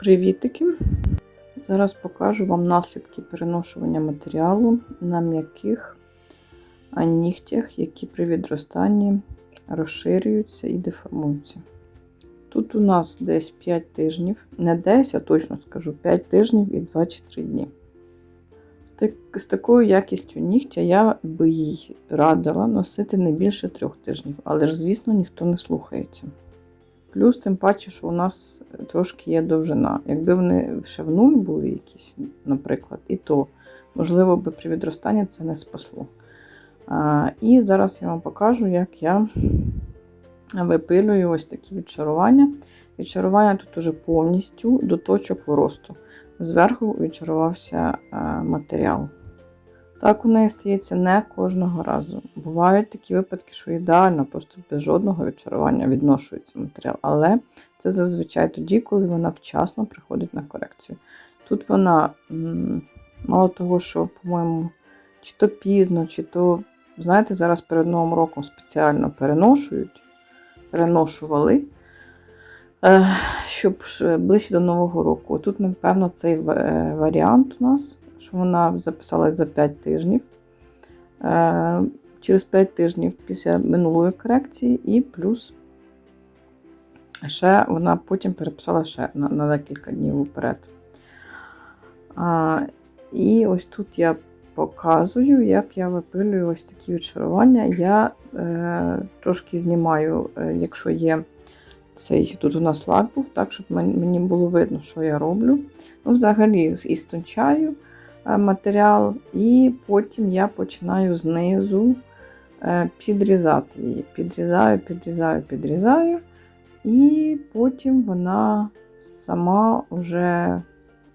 Привітики! Зараз покажу вам наслідки переношування матеріалу на м'яких нігтях, які при відростанні розширюються і деформуються. Тут у нас десь 5 тижнів, не десь, а точно скажу, 5 тижнів і 23 дні. З, так, з такою якістю нігтя я би їй радила носити не більше трьох тижнів, але ж, звісно, ніхто не слухається. Плюс, тим паче, що у нас трошки є довжина. Якби вони ще в нуль були якісь, наприклад, і то, можливо, би при відростанні це не спасло. А, І зараз я вам покажу, як я випилюю ось такі відчарування. Відчарування тут уже повністю до точок росту. Зверху відчарувався матеріал. Так у неї стається не кожного разу. Бувають такі випадки, що ідеально, просто без жодного відчарування відношується матеріал. Але це зазвичай тоді, коли вона вчасно приходить на корекцію. Тут вона, мало того, що, по-моєму, чи то пізно, чи то, знаєте, зараз перед Новим роком спеціально переношують, переношували, щоб ближче до Нового року. Тут, напевно, цей варіант у нас що вона записалась за 5 тижнів. Е, через 5 тижнів після минулої корекції, і плюс ще вона потім переписала ще на, декілька днів вперед. І ось тут я показую, як я випилюю ось такі відчарування. Я е, трошки знімаю, е, якщо є цей, тут у нас лак був, так, щоб мені було видно, що я роблю. Ну, Взагалі, істончаю. Е, матеріал, і потім я починаю знизу е, підрізати її. Підрізаю, підрізаю, підрізаю, і потім вона сама вже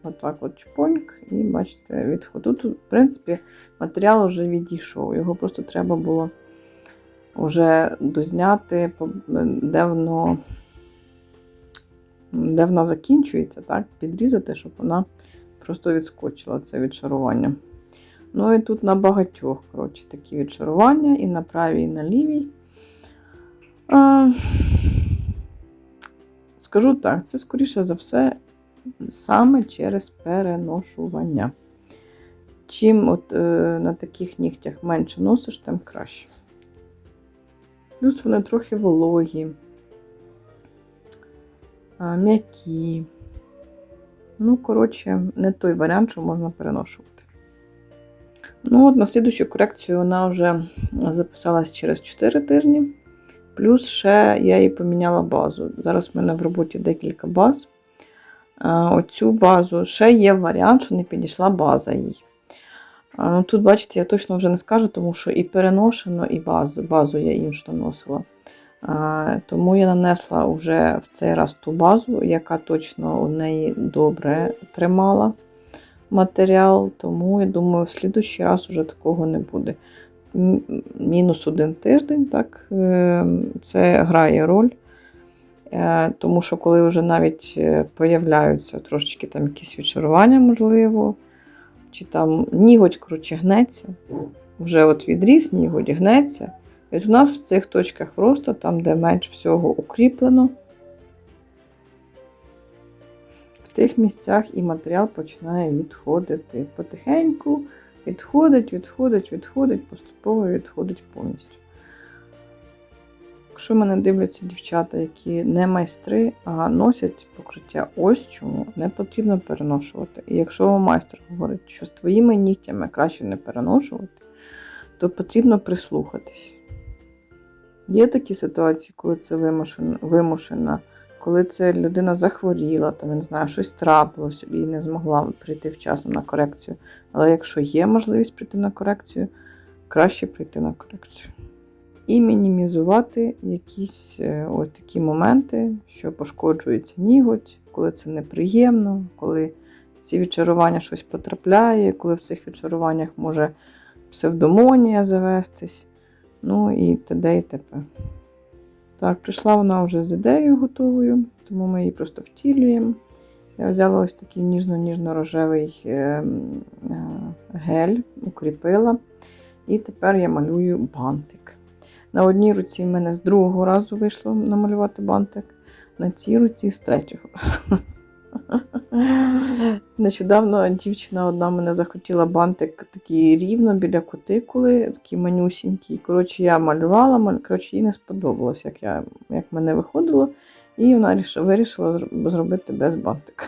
отак от чпоньк, і бачите, відходить. Тут, в принципі, матеріал вже відійшов. Його просто треба було вже дозняти, де воно. Де вона закінчується, так, підрізати, щоб вона просто відскочила це відшарування. Ну і тут на багатьох коротше, такі відшарування, і на правій, і на лівій. А, Скажу так, це, скоріше за все, саме через переношування. Чим от е, на таких нігтях менше носиш, тим краще. Плюс вони трохи вологі, м'які. Ну, коротше, не той варіант, що можна переношувати. Ну, от, на слідущу корекцію вона вже записалась через 4 тижні. Плюс ще я їй поміняла базу. Зараз в мене в роботі декілька баз. Оцю базу ще є варіант, що не підійшла база їй. Ну, Тут, бачите, я точно вже не скажу, тому що і переношено, і базу, базу я іншу наносила. Тому я нанесла вже в цей раз ту базу, яка точно у неї добре тримала матеріал, тому я думаю, в слідущий раз вже такого не буде. Мінус один тиждень, так, е, це грає роль. Е, тому що, коли вже навіть е, появляються трошечки там якісь відчарування, можливо, чи там ніготь коротше, гнеться, вже от відріс, ніготь гнеться. І у нас в цих точках росту, там, де менш всього укріплено, в тих місцях і матеріал починає відходити. Потихеньку відходить, відходить, відходить, поступово відходить повністю. Якщо мене дивляться дівчата, які не майстри, а носять покриття ось чому, не потрібно переношувати. І якщо майстер говорить, що з твоїми нігтями краще не переношувати, то потрібно прислухатись. Є такі ситуації, коли це вимушено, вимушено, коли це людина захворіла, там, не знаю, щось трапилось і не змогла прийти вчасно на корекцію. Але якщо є можливість прийти на корекцію, краще прийти на корекцію. І мінімізувати якісь е, ось такі моменти, що пошкоджується ніготь, коли це неприємно, коли в ці відчарування щось потрапляє, коли в цих відчаруваннях може псевдомонія завестись. Ну і т.д. і т.п. Так, прийшла вона вже з ідеєю готовою, тому ми її просто втілюємо. Я взяла ось такий ніжно-ніжно-рожевий е, е, гель, укріпила. І тепер я малюю бантик. На одній руці в мене з другого разу вийшло намалювати бантик, на цій руці з третього разу. Нещодавно дівчина одна мене захотіла бантик такий рівно біля кутикули, такий манюсінький. Коротше, я малювала, коротше, їй не сподобалось, як, я... як мене виходило, і вона вирішила зробити без бантика.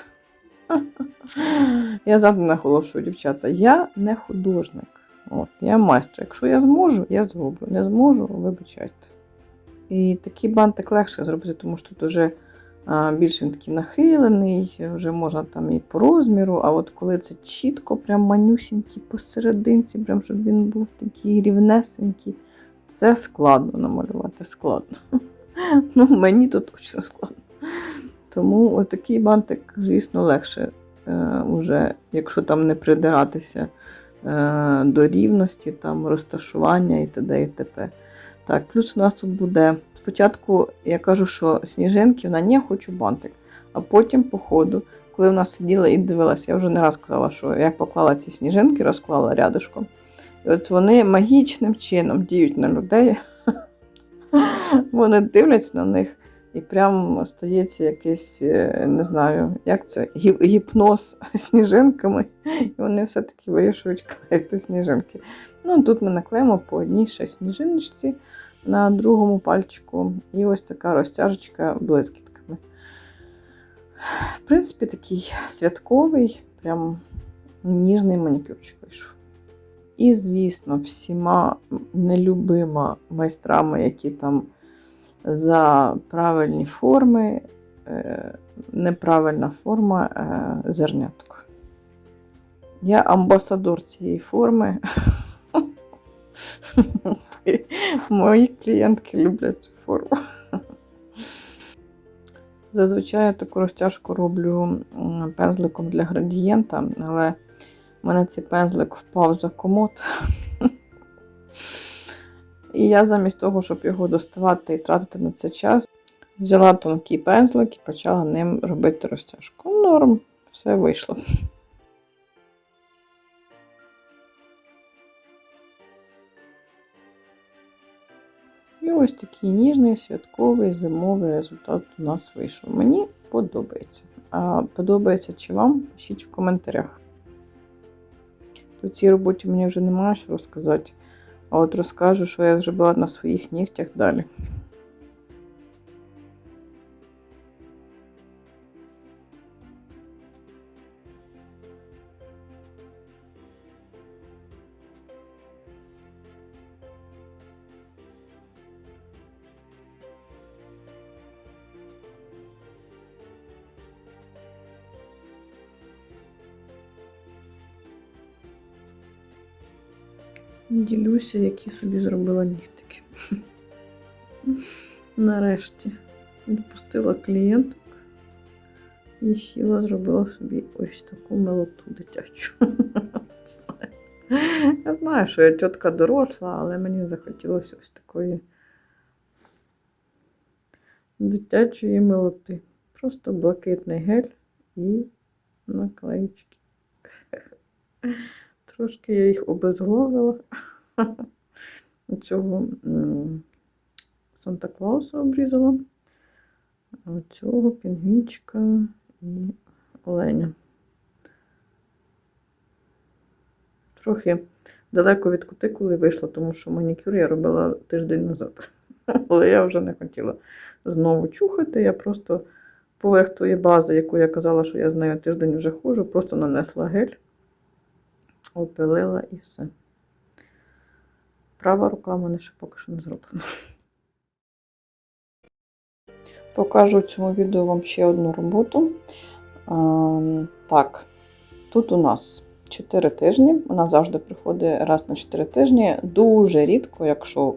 Я завжди наголошую, дівчата, я не художник. От, я майстер. Якщо я зможу, я зроблю. Не зможу, вибачайте. І такий бантик легше зробити, тому що тут вже а, більш він такий нахилений, вже можна там і по розміру. А от коли це чітко, прям манюсінький посерединці, прям щоб він був такий рівнесенький, це складно намалювати, складно. Ну, мені то точно складно. Тому отакий бантик, звісно, легше, е, якщо там не придиратися е, до рівності, там, розташування і т.д. і т.п. Так, плюс у нас тут буде. Спочатку я кажу, що сніжинки, вона не хочу бантик. А потім, по ходу, коли вона сиділа і дивилася, я вже не раз казала, що я поклала ці сніжинки, розклала рядышком. І от вони магічним чином діють на людей. Вони дивляться на них, і прям стається якийсь, е, не знаю, як це, гіпноз сніжинками, і вони все-таки вирішують клеїти сніжинки. Ну, тут ми наклеїмо по одній ще сніжиночці на другому пальчику, і ось така розтяжечка блискітками. В принципі, такий святковий, прям ніжний манікюрчик вийшов. І, звісно, всіма нелюбима майстрами, які там за правильні форми, е, неправильна форма е, зерняток. Я амбасадор цієї форми. Мої клієнтки люблять цю форму. Зазвичай я таку розтяжку роблю пензликом для градієнта, але в мене цей пензлик впав за комод. І я замість того, щоб його доставати і тратити на це час, взяла тонкий пензлик і почала ним робити розтяжку. Норм, все вийшло. І ось такий ніжний, святковий, зимовий результат у нас вийшов. Мені подобається. А подобається чи вам? Пишіть в коментарях. По цій роботі мені вже немає що розказати. А от розкажу, що я зробила на своїх нігтях далі. Ділюся, які собі зробила нігтики. Нарешті відпустила клієнток і сіла, зробила собі ось таку милоту дитячу. Я знаю, що я тітка доросла, але мені захотілося ось такої дитячої милоти. Просто блакитний гель і наклеїчки. Трошки я їх обезглавила. Цього Санта Клауса обрізала. Оцього пінгвінчика і оленя. Трохи далеко від кутикули вийшло, тому що манікюр я робила тиждень назад. Але я вже не хотіла знову чухати. Я просто поверх тої бази, яку я казала, що я з нею тиждень вже ходжу, просто нанесла гель опилила і все. Права рука в мене ще поки що не зроблена. Покажу в цьому відео вам ще одну роботу. А, так, тут у нас 4 тижні. Вона завжди приходить раз на 4 тижні. Дуже рідко, якщо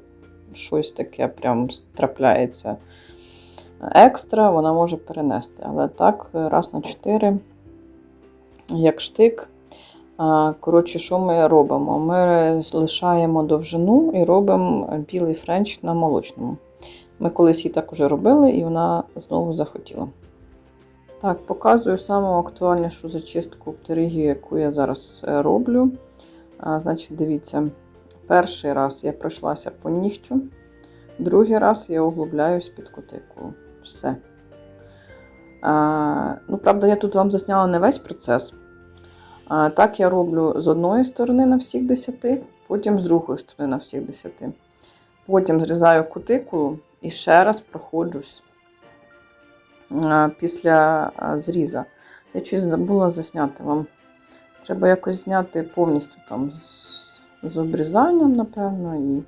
щось таке прям трапляється екстра, вона може перенести. Але так, раз на 4, як штик. Коротше, що ми робимо? Ми лишаємо довжину і робимо білий френч на молочному. Ми колись її так уже робили, і вона знову захотіла. Так, показую саму актуальнішу зачистку птеригію, яку я зараз е, роблю. Значить, дивіться, перший раз я пройшлася по нігтю, другий раз я углубляюсь під кутикулу. Все. А, ну, правда, я тут вам засняла не весь процес. Так я роблю з одної сторони на всіх 10, потім з другої сторони на всіх 10. Потім зрізаю кутикулу і ще раз проходжусь після зріза. Я щось забула засняти вам. Треба якось зняти повністю там з, з обрізанням, напевно. І...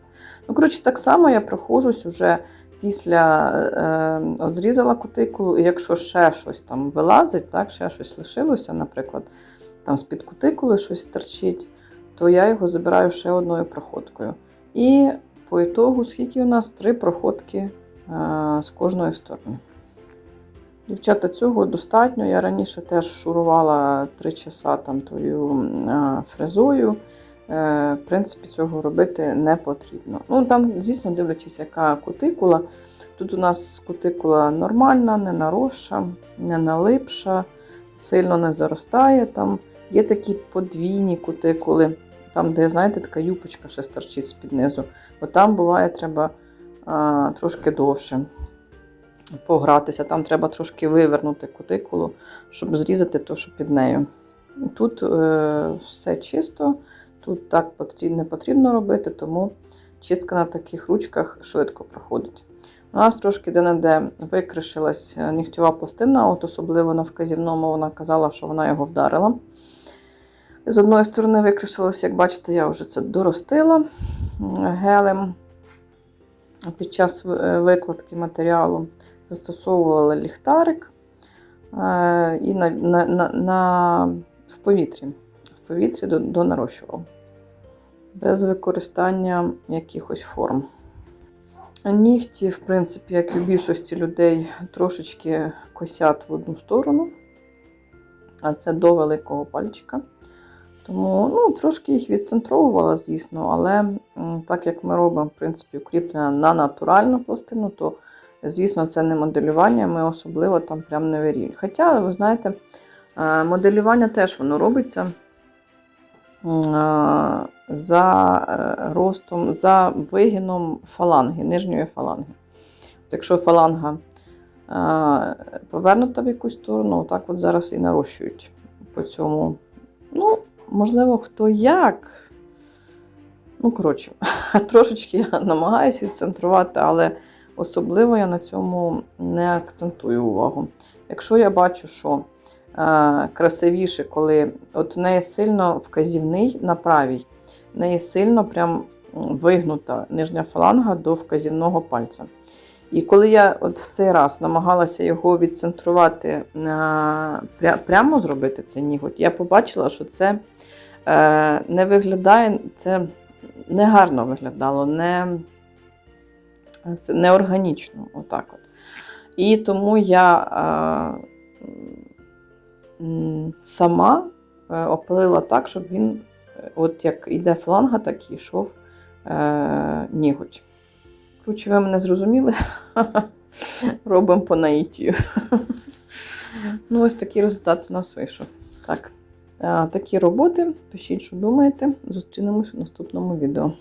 Ну, коротше, так само я проходжусь уже після е, от зрізала кутикулу, і якщо ще щось там вилазить, так, ще щось лишилося, наприклад, там з-під кутикули щось торчить, то я його забираю ще одною проходкою. І по ітогу, скільки у нас три проходки е, з кожної сторони. Дівчата, цього достатньо. Я раніше теж шурувала 3 часа там тою е, фрезою. Е, В принципі, цього робити не потрібно. Ну, там, звісно, дивлячись, яка кутикула. Тут у нас кутикула нормальна, не наросша, не налипша, сильно не заростає. Там є такі подвійні кутикули, там, де, знаєте, така юпочка ще стерчить з-під низу. Бо там буває, треба а, трошки довше погратися. Там треба трошки вивернути кутикулу, щоб зрізати те, що під нею. Тут е, все чисто, тут так потрібно, не потрібно робити, тому чистка на таких ручках швидко проходить. У нас трошки де-не-де викришилась нігтєва пластина, от особливо на вказівному вона казала, що вона його вдарила. З одної сторони викришилось, як бачите, я вже це доростила гелем під час е, викладки матеріалу застосовувала ліхтарик е, і на, на, на, на, в повітрі в повітрі до- донарощувала. Без використання якихось форм. Нігті, в принципі, як і в більшості людей, трошечки косять в одну сторону, а це до великого пальчика. Тому ну, трошки їх відцентровувала, звісно, але так як ми робимо, в принципі, укріплення на натуральну пластину, то, звісно, це не моделювання, ми особливо там прям не вирівнюємо. Хоча, ви знаєте, е, моделювання теж воно робиться е, за е, ростом, за вигином фаланги, нижньої фаланги. От Якщо фаланга повернута в якусь сторону, отак от зараз і нарощують по цьому. Ну, можливо, хто як. Ну, коротше, трошечки я намагаюся відцентрувати, але особливо я на цьому не акцентую увагу. Якщо я бачу, що е, красивіше, коли от в неї сильно вказівний на правій, в неї сильно прям вигнута нижня фаланга до вказівного пальця. І коли я от в цей раз намагалася його відцентрувати, е, пря- прямо зробити цей ніготь, я побачила, що це не виглядає, це не гарно виглядало, не, це неорганічно. Отак от. І тому я е, сама е, опилила так, щоб він, е, от як іде фланга, так і йшов е, ніготь. Коротше, ви мене зрозуміли. Робимо по наїтію. ну, ось такий результат у нас вийшов. Так, е, такі роботи. Пишіть, що думаєте. Зустрінемось у наступному відео.